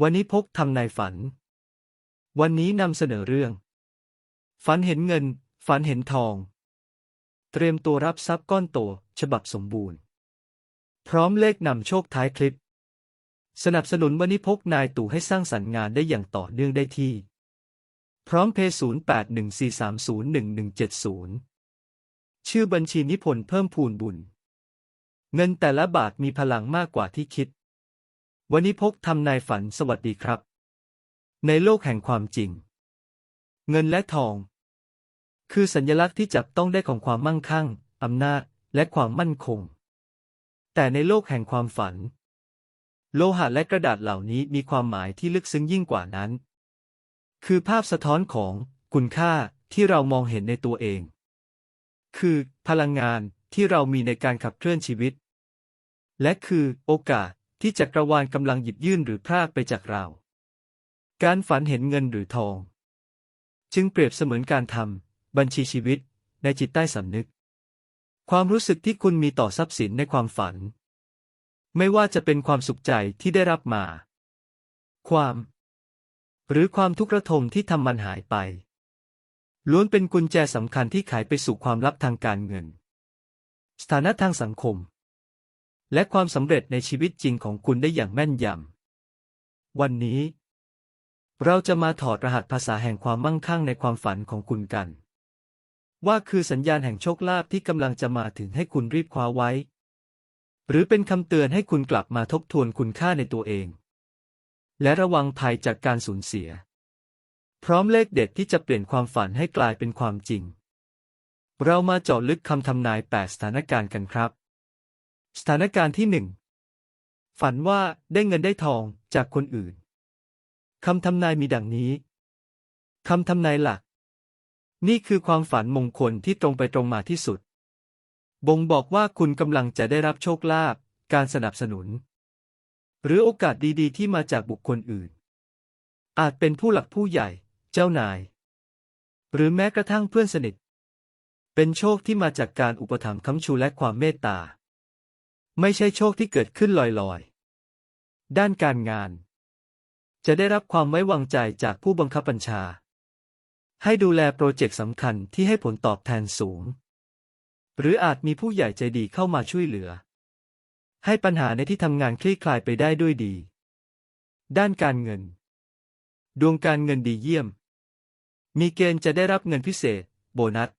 วันนี้พกทำนายฝัน วันนี้นำเสนอเรื่อง ฝันเห็นเงิน ฝันเห็นทอง เตรียมตัวรับทรัพย์ก้อนโต ฉบับสมบูรณ์ พร้อมเลขนำโชคท้ายคลิป สนับสนุนวันนี้พกนายตู่ให้สร้างสรรค์งานได้อย่างต่อเนื่องได้ที่ พร้อมเพย์0814301170 ชื่อบัญชีนิพนธ์เพิ่มพูนบุญ เงินแต่ละบาทมีพลังมากกว่าที่คิด วันนี้พกทำนายฝันสวัสดีครับ ในโลกแห่งความจริง เงินและทอง คือสัญลักษณ์ที่จับต้องได้ของความมั่งคั่งอำนาจและความมั่นคง แต่ในโลกแห่งความฝัน โลหะและกระดาษเหล่านี้มีความหมายที่ลึกซึ้งยิ่งกว่านั้น คือภาพสะท้อนของคุณค่าที่เรามองเห็นในตัวเอง คือพลังงานที่เรามีในการขับเคลื่อนชีวิต และคือโอกาส ที่จักรวาลกำลังหยิบยื่นหรือพรากไปจากเรา การฝันเห็นเงินหรือทอง จึงเปรียบเสมือนการทำบัญชีชีวิตในจิตใต้สำนึก ความรู้สึกที่คุณมีต่อทรัพย์สินในความฝัน ไม่ว่าจะเป็นความสุขใจที่ได้รับมา ความ หรือความทุกข์ระทมที่ทำมันหายไป ล้วนเป็นกุญแจสำคัญที่ไขไปสู่ความลับทางการเงิน สถานะทางสังคม และความสำเร็จในชีวิตจริงของคุณได้อย่างแม่นยำ วันนี้ เราจะมาถอดรหัสภาษาแห่งความมั่งคั่งในความฝันของคุณกัน ว่าคือสัญญาณแห่งโชคลาภที่กำลังจะมาถึงให้คุณรีบคว้าไว้ หรือเป็นคำเตือนให้คุณกลับมาทบทวนคุณค่าในตัวเอง และระวังภัยจากการสูญเสีย พร้อมเลขเด็ดที่จะเปลี่ยนความฝันให้กลายเป็นความจริง เรามาเจาะลึกคำทำนาย 8 สถานการณ์กันครับ สถานการณ์ที่หนึ่งฝันว่าได้เงินได้ทองจากคนอื่น คำทำนายมีดังนี้ คำทำนายหลัก นี่คือความฝันมงคลที่ตรงไปตรงมาที่สุด บ่งบอกว่าคุณกำลังจะได้รับโชคลาภ การสนับสนุน หรือโอกาสดีๆ ที่มาจากบุคคลอื่น อาจเป็นผู้หลักผู้ใหญ่ เจ้านาย หรือแม้กระทั่งเพื่อนสนิท เป็นโชคที่มาจากการอุปถัมภ์ค้ำชูและความเมตตา ไม่ใช่โชคที่เกิดขึ้นลอยๆ ด้านการงาน จะได้รับความไว้วางใจจากผู้บังคับบัญชา ให้ดูแลโปรเจกต์สำคัญที่ให้ผลตอบแทนสูง หรืออาจมีผู้ใหญ่ใจดีเข้ามาช่วยเหลือ ให้ปัญหาในที่ทำงานคลี่คลายไปได้ด้วยดี ด้านการเงิน ดวงการเงินดีเยี่ยม มีเกณฑ์จะได้รับเงินพิเศษ โบนัส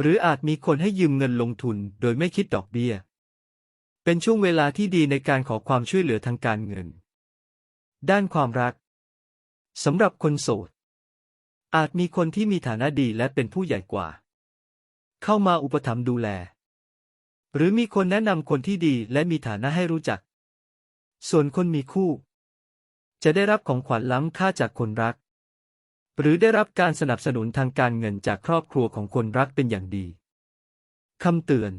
หรืออาจมีคนให้ยืมเงินลงทุนโดยไม่คิดดอกเบี้ย เป็นช่วงเวลาที่ดีในการขอความช่วยเหลือทางการเงิน ด้านความรักสำหรับคนโสด อาจมีคนที่มีฐานะดีและเป็นผู้ใหญ่กว่า เข้ามาอุปถัมภ์ดูแล หรือมีคนแนะนำคนที่ดีและมีฐานะให้รู้จัก ส่วนคนมีคู่ จะได้รับของขวัญล้ำค่าจากคนรัก หรือได้รับการสนับสนุนทางการเงินจากครอบครัวของคนรักเป็นอย่างดีคำเตือน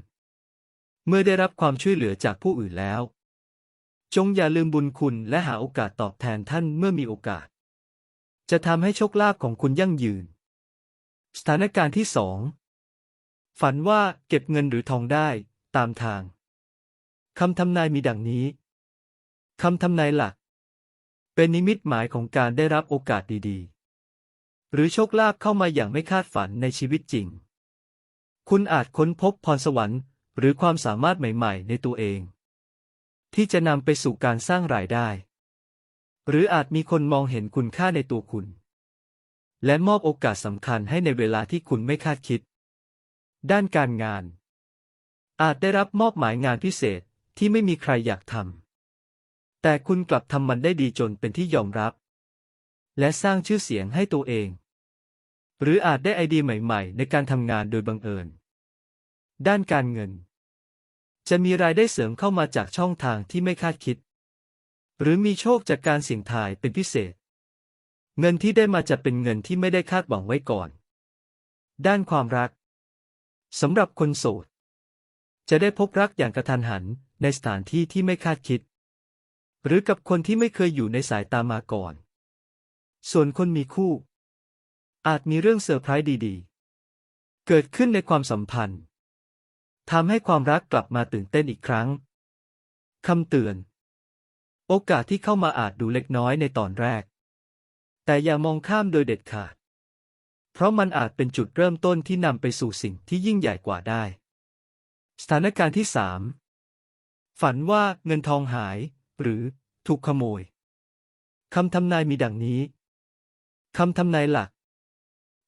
เมื่อได้รับความช่วยเหลือจากผู้อื่นแล้ว จงอย่าลืมบุญคุณและหาโอกาสตอบแทนท่านเมื่อมีโอกาส จะทำให้โชคลาภของคุณยั่งยืน สถานการณ์ที่สองฝันว่าเก็บเงินหรือทองได้ตามทางคำทำนายมีดังนี้คำทำนายหลัก เป็นนิมิตหมายของการได้รับโอกาสดีๆ หรือโชคลาภเข้ามาอย่างไม่คาดฝันในชีวิตจริง คุณอาจค้นพบพรสวรรค์ หรือความสามารถใหม่ๆ ในตัวเอง ที่จะนำไปสู่การสร้างรายได้ หรืออาจมีคนมองเห็นคุณค่าในตัวคุณ และมอบโอกาสสำคัญให้ในเวลาที่คุณไม่คาดคิด ด้านการงาน อาจได้รับมอบหมายงานพิเศษที่ไม่มีใครอยากทำแต่คุณกลับทำมันได้ดีจนเป็นที่ยอมรับ และสร้างชื่อเสียงให้ตัวเอง หรืออาจได้ไอเดียใหม่ ๆ ในการทำงานโดยบังเอิญ ด้านการเงิน จะมีรายได้เสริมเข้ามาจากช่องทางที่ไม่คาดคิด หรือมีโชคจากการเสี่ยงทายเป็นพิเศษ เงินที่ได้มาจะเป็นเงินที่ไม่ได้คาดหวังไว้ก่อน ด้านความรักสำหรับคนโสด จะได้พบรักอย่างกระทันหันในสถานที่ที่ไม่คาดคิด หรือกับคนที่ไม่เคยอยู่ในสายตามาก่อน ส่วนคนมีคู่ อาจมีเรื่องเซอร์ไพรส์ดีๆ เกิดขึ้นในความสัมพันธ์ ทำให้ความรักกลับมาตื่นเต้นอีกครั้ง คำเตือน โอกาสที่เข้ามาอาจดูเล็กน้อยในตอนแรก แต่อย่ามองข้ามโดยเด็ดขาด เพราะมันอาจเป็นจุดเริ่มต้นที่นำไปสู่สิ่งที่ยิ่งใหญ่กว่าได้ สถานการณ์ที่สามฝันว่าเงินทองหาย หรือถูกขโมย คำทำนายมีดังนี้ คำทำนายหลัก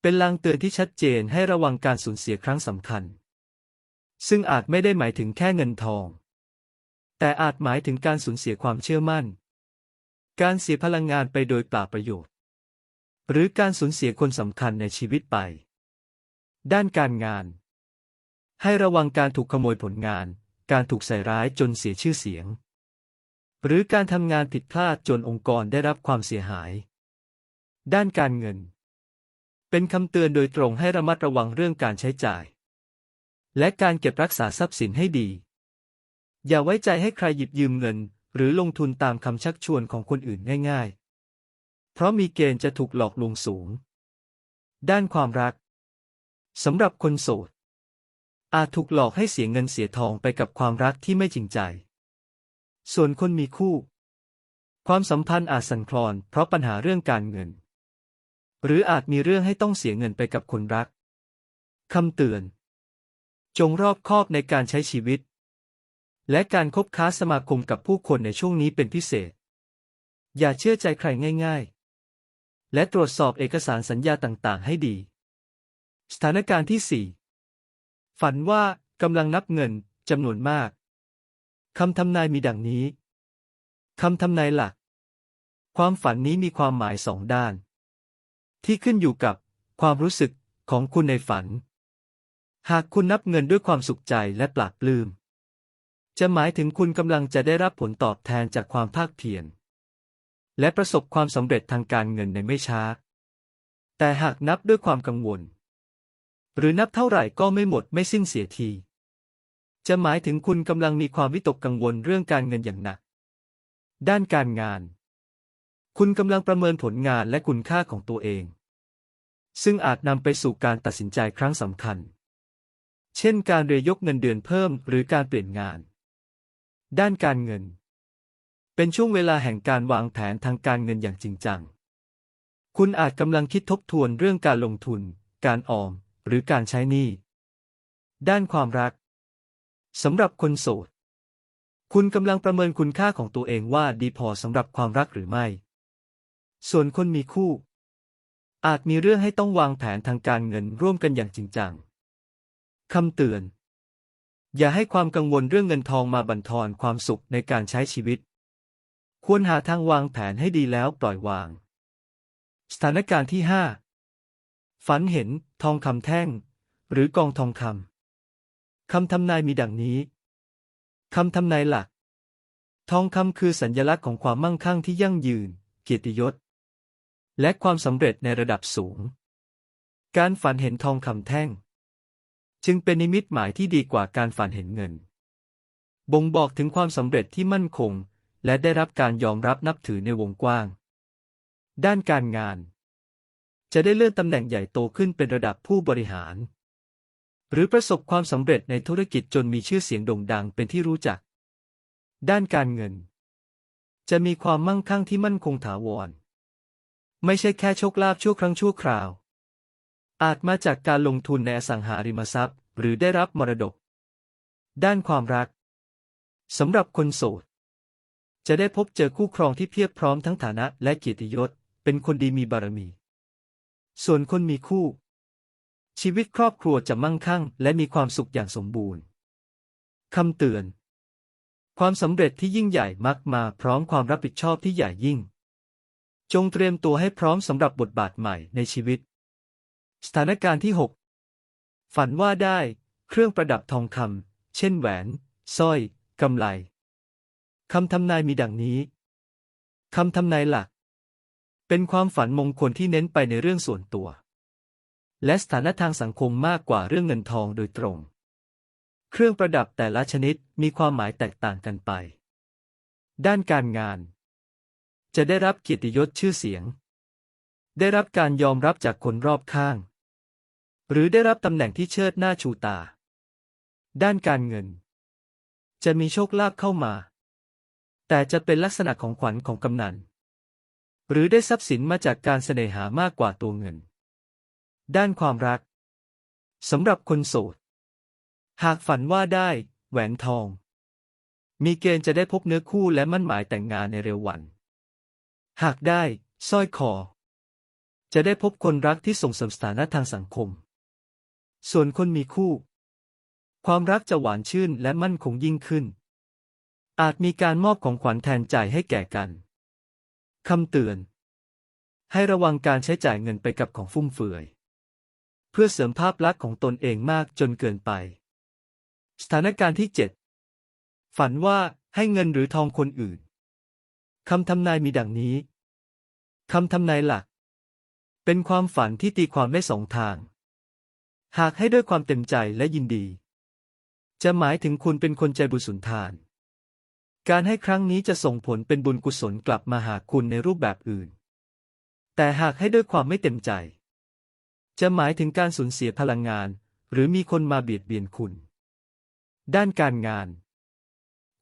เป็นลางเตือนที่ชัดเจนให้ระวังการสูญเสียครั้งสำคัญ ซึ่งอาจไม่ได้หมายถึงแค่เงินทอง แต่อาจหมายถึงการสูญเสียความเชื่อมั่น การเสียพลังงานไปโดยเปล่าประโยชน์ หรือการสูญเสียคนสำคัญในชีวิตไป ด้านการงาน ให้ระวังการถูกขโมยผลงาน การถูกใส่ร้ายจนเสียชื่อเสียง หรือการทำงานผิดพลาดจนองค์กรได้รับความเสียหาย ด้านการเงิน เป็นคำเตือนโดยตรงให้ระมัดระวังเรื่องการใช้จ่าย และการเก็บรักษาทรัพย์สินให้ดี อย่าไว้ใจให้ใครหยิบยืมเงิน หรือลงทุนตามคำชักชวนของคนอื่นง่าย ๆ เพราะมีเกณฑ์จะถูกหลอกลวงสูง ด้านความรักสำหรับคนโสด อาจถูกหลอกให้เสียเงินเสียทองไปกับความรักที่ไม่จริงใจ ส่วนคนมีคู่ ความสัมพันธ์อาจสั่นคลอน เพราะปัญหาเรื่องการเงิน หรืออาจมีเรื่องให้ต้องเสียเงินไปกับคนรักคำเตือน จงรอบคอบในการใช้ชีวิต และการคบค้าสมาคมกับผู้คนในช่วงนี้เป็นพิเศษ อย่าเชื่อใจใครง่าย ๆ และตรวจสอบเอกสารสัญญาต่างๆ ให้ดี สถานการณ์ที่สี่ฝันว่ากำลังนับเงินจำนวนมากคำทำนายมีดังนี้คำทำนายหลัก ความฝันนี้มีความหมายสองด้าน ที่ขึ้นอยู่กับความรู้สึกของคุณในฝัน หากคุณนับเงินด้วยความสุขใจและปลาบปลื้ม จะหมายถึงคุณกำลังจะได้รับผลตอบแทนจากความภาคเพียรและประสบความสำเร็จทางการเงินในไม่ช้า แต่หากนับด้วยความกังวล หรือนับเท่าไหร่ก็ไม่หมดไม่สิ้นเสียที จะหมายถึงคุณกำลังมีความวิตกกังวลเรื่องการเงินอย่างหนัก ด้านการงาน คุณกำลังประเมินผลงานและคุณค่าของตัวเอง ซึ่งอาจนำไปสู่การตัดสินใจครั้งสำคัญ เช่นการเรียกเงินเดือนเพิ่มหรือการเปลี่ยนงาน ด้านการเงิน เป็นช่วงเวลาแห่งการวางแผนทางการเงินอย่างจริงจัง คุณอาจกำลังคิดทบทวนเรื่องการลงทุน การออม หรือการใช้หนี้ ด้านความรักสำหรับคนโสด คุณกำลังประเมินคุณค่าของตัวเองว่าดีพอสำหรับความรักหรือไม่ ส่วนคนมีคู่ อาจมีเรื่องให้ต้องวางแผนทางการเงินร่วมกันอย่างจริงจัง คำเตือน อย่าให้ความกังวลเรื่องเงินทองมาบั่นทอนความสุขในการใช้ชีวิต ควรหาทางวางแผนให้ดีแล้วปล่อยวาง สถานการณ์ที่ห้าฝันเห็นทองคำแท่ง หรือกองทองคำคำทำนายมีดังนี้คำทำนายหลัก ทองคำคือสัญลักษณ์ของความมั่งคั่งที่ยั่งยืน เกียรติยศ และความสำเร็จในระดับสูง การฝันเห็นทองคำแท่ง จึงเป็นนิมิตหมายที่ดีกว่าการฝันเห็นเงิน บ่งบอกถึงความสำเร็จที่มั่นคง และได้รับการยอมรับนับถือในวงกว้าง ด้านการงาน จะได้เลื่อนตำแหน่งใหญ่โตขึ้นเป็นระดับผู้บริหาร หรือประสบความสำเร็จในธุรกิจจนมีชื่อเสียงโด่งดังเป็นที่รู้จัก ด้านการเงิน จะมีความมั่งคั่งที่มั่นคงถาวร ไม่ใช่แค่โชคลาภชั่วครั้งชั่วคราวอาจมาจากการลงทุนในอสังหาริมทรัพย์ หรือได้รับมรดก ด้านความรักสำหรับคนโสด จะได้พบเจอคู่ครองที่เพียบพร้อมทั้งฐานะและเกียรติยศ เป็นคนดีมีบารมี ส่วนคนมีคู่ ชีวิตครอบครัวจะมั่งคั่ง และมีความสุขอย่างสมบูรณ์คำเตือน ความสำเร็จที่ยิ่งใหญ่มักมาพร้อมความรับผิดชอบที่ใหญ่ยิ่ง จงเตรียมตัวให้พร้อมสำหรับบทบาทใหม่ในชีวิต สถานการณ์ที่6 ฝันว่าได้ เครื่องประดับทองคำเช่นแหวน สร้อยกำไลคำทำนายมีดังนี้คำทำนายหลัก เป็นความฝันมงคลที่เน้นไปในเรื่องส่วนตัว และสถานะทางสังคมมากกว่าเรื่องเงินทองโดยตรง เครื่องประดับแต่ละชนิดมีความหมายแตกต่างกันไป ด้านการงาน จะได้รับเกียรติยศชื่อเสียง ได้รับการยอมรับจากคนรอบข้าง หรือได้รับตำแหน่งที่เชิดหน้าชูตา ด้านการเงิน จะมีโชคลาภเข้ามา แต่จะเป็นลักษณะของขวัญของกำนัน หรือได้ทรัพย์สินมาจากการเสน่หามากกว่าตัวเงิน ด้านความรักสำหรับคนโสด หากฝันว่าได้ แหวนทอง มีเกณฑ์จะได้พบเนื้อคู่และมั่นหมายแต่งงานในเร็ววัน หากได้สร้อยคอ จะได้พบคนรักที่ส่งเสริมสถานะทางสังคม ส่วนคนมีคู่ ความรักจะหวานชื่นและมั่นคงยิ่งขึ้น อาจมีการมอบของขวัญแทนใจให้แก่กันคำเตือน ให้ระวังการใช้จ่ายเงินไปกับของฟุ่มเฟือย เพื่อเสริมภาพลักษณ์ของตนเองมากจนเกินไป สถานการณ์ที่ 7 ฝันว่าให้เงินหรือทองคนอื่นคำทำนายมีดังนี้คำทำนายหลัก เป็นความฝันที่ตีความได้สองทาง หากให้ด้วยความเต็มใจและยินดี จะหมายถึงคุณเป็นคนใจบุญสุนทาน การให้ครั้งนี้จะส่งผลเป็นบุญกุศลกลับมาหาคุณในรูปแบบอื่น แต่หากให้ด้วยความไม่เต็มใจ จะหมายถึงการสูญเสียพลังงาน หรือมีคนมาเบียดเบียนคุณ ด้านการงาน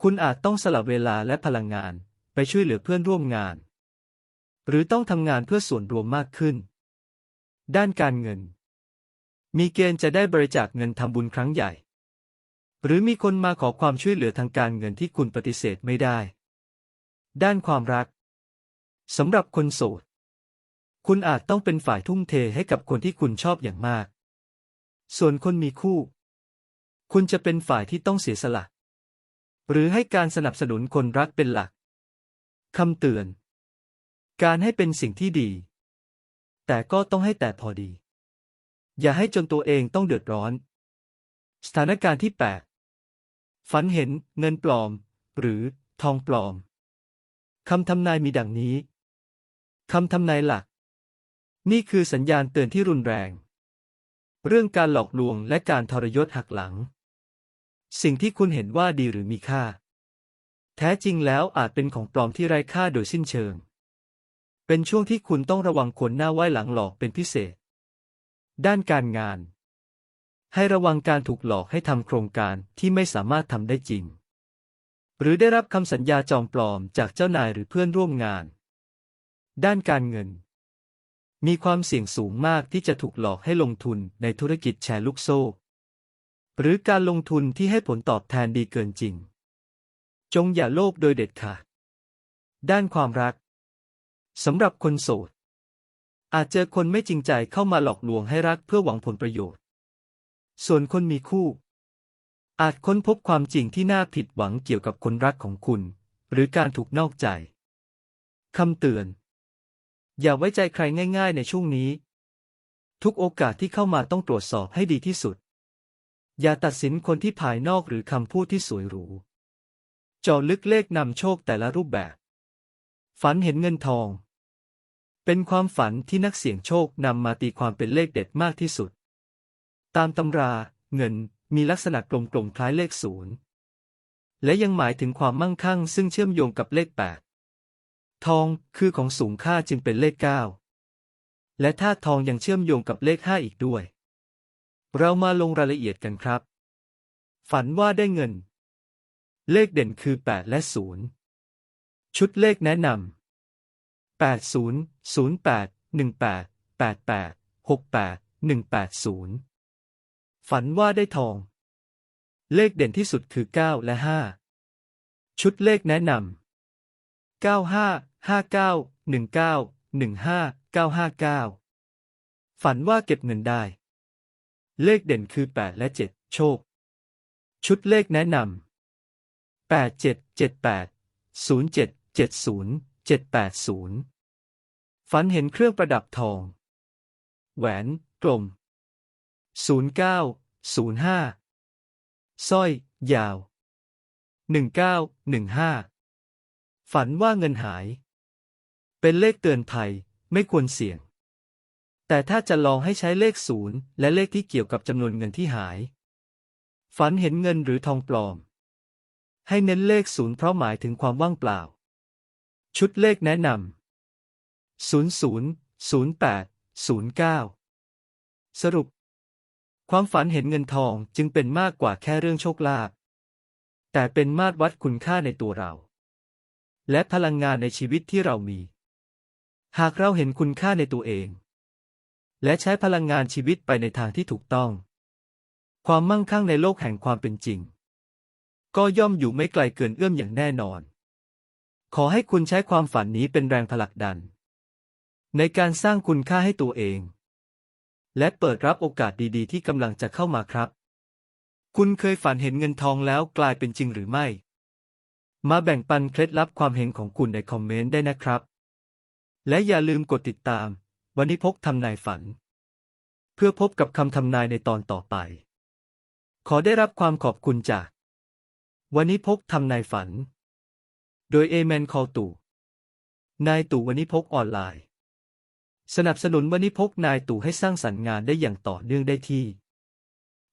คุณอาจต้องสละเวลาและพลังงานไปช่วยเหลือเพื่อนร่วมงาน หรือต้องทำงานเพื่อส่วนรวมมากขึ้น ด้านการเงิน มีเกณฑ์จะได้บริจาคเงินทำบุญครั้งใหญ่ หรือมีคนมาขอความช่วยเหลือทางการเงินที่คุณปฏิเสธไม่ได้ ด้านความรักสำหรับคนโสด คุณอาจต้องเป็นฝ่ายทุ่มเทให้กับคนที่คุณชอบอย่างมาก ส่วนคนมีคู่ คุณจะเป็นฝ่ายที่ต้องเสียสละ หรือให้การสนับสนุนคนรักเป็นหลักคำเตือน การให้เป็นสิ่งที่ดี แต่ก็ต้องให้แต่พอดี อย่าให้จนตัวเองต้องเดือดร้อน สถานการณ์ที่ 8 ฝันเห็นเงินปลอม หรือทองปลอม คำทำนายมีดังนี้ คำทำนายหลัก นี่คือสัญญาณเตือนที่รุนแรง เรื่องการหลอกลวงและการทรยศหักหลัง สิ่งที่คุณเห็นว่าดีหรือมีค่า แท้จริงแล้วอาจเป็นของปลอมที่ไร้ค่าโดยสิ้นเชิง เป็นช่วงที่คุณต้องระวังคนหน้าไหว้หลังหลอกเป็นพิเศษ ด้านการงาน ให้ระวังการถูกหลอกให้ทำโครงการที่ไม่สามารถทำได้จริง หรือได้รับคำสัญญาจองปลอมจากเจ้านายหรือเพื่อนร่วมงาน ด้านการเงิน มีความเสี่ยงสูงมากที่จะถูกหลอกให้ลงทุนในธุรกิจแชร์ลูกโซ่ หรือการลงทุนที่ให้ผลตอบแทนดีเกินจริง จงอย่าโลภโดยเด็ดขาดด้านความรักสำหรับคนโสด อาจเจอคนไม่จริงใจเข้ามาหลอกลวงให้รักเพื่อหวังผลประโยชน์ ส่วนคนมีคู่ อาจค้นพบความจริงที่น่าผิดหวังเกี่ยวกับคนรักของคุณ หรือการถูกนอกใจ คำเตือน อย่าไว้ใจใครง่าย ๆ ในช่วงนี้ ทุกโอกาสที่เข้ามาต้องตรวจสอบให้ดีที่สุด อย่าตัดสินคนที่ภายนอกหรือคำพูดที่สวยหรูเจาะลึกเลขนำโชคแต่ละรูปแบบ ฝันเห็นเงินทอง เป็นความฝันที่นักเสี่ยงโชคนำมาตีความเป็นเลขเด็ดมากที่สุด ตามตำรา เงินมีลักษณะกลมๆคล้ายเลขศูนย์และยังหมายถึงความมั่งคั่ง ซึ่งเชื่อมโยงกับเลขแปดทองคือของสูงค่าจึงเป็นเลขเก้าและถ้าทองยังเชื่อมโยงกับเลขห้าอีกด้วย เรามาลงรายละเอียดกันครับ ฝันว่าได้เงิน เลขเด่นคือ 8 และ 0 ชุดเลขแนะนำ 80 08 18 88 68 180 ฝันว่าได้ทอง เลขเด่นที่สุดคือ 9 และ 5 ชุดเลขแนะนำ95 59 19 15 959ฝันว่าเก็บเงินได้ เลขเด่นคือ 8 และ 7 โชค ชุดเลขแนะนำ8 7 7 8 0 7 70 780 ฝันเห็นเครื่องประดับทอง แหวน กลม 09 05 สร้อย ยาว 1915 ฝันว่าเงินหาย เป็นเลขเตือนภัย ไม่ควรเสี่ยง แต่ถ้าจะลองให้ใช้เลขศูนย์และเลขที่เกี่ยวกับจำนวนเงินที่หาย ฝันเห็นเงินหรือทองปลอม ให้เน้นเลขศูนย์เพราะหมายถึงความว่างเปล่า ชุดเลขแนะนำ00 08 09สรุป ความฝันเห็นเงินทองจึงเป็นมากกว่าแค่เรื่องโชคลาภแต่เป็นมาตรวัดคุณค่าในตัวเรา และพลังงานในชีวิตที่เรามี หากเราเห็นคุณค่าในตัวเอง และใช้พลังงานชีวิตไปในทางที่ถูกต้อง ความมั่งคั่งในโลกแห่งความเป็นจริง ก็ย่อมอยู่ไม่ไกลเกินเอื้อมอย่างแน่นอน ขอให้คุณใช้ความฝันนี้เป็นแรงผลักดัน ในการสร้างคุณค่าให้ตัวเอง และเปิดรับโอกาสดีๆ ที่กำลังจะเข้ามาครับ คุณเคยฝันเห็นเงินทองแล้วกลายเป็นจริงหรือไม่ มาแบ่งปันเคล็ดลับความเห็นของคุณในคอมเมนต์ได้นะครับ และอย่าลืมกดติดตาม วันนี้พกทำนายฝัน เพื่อพบกับคำทำนายในตอนต่อไป ขอได้รับความขอบคุณจาก วันนี้พกทำนายฝัน โดยเอเมนคอตู่ นายตู่วันนี้พกออนไลน์ สนับสนุนวันนี้พกนายตู่ให้สร้างสรรค์งานได้อย่างต่อเนื่องได้ที่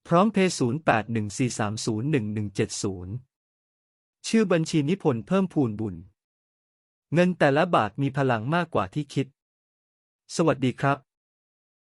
พร้อมเพย์0814301170 ชื่อบัญชีนิพนธ์เพิ่มพูนบุญ เงินแต่ละบาทมีพลังมากกว่าที่คิด สวัสดีครับ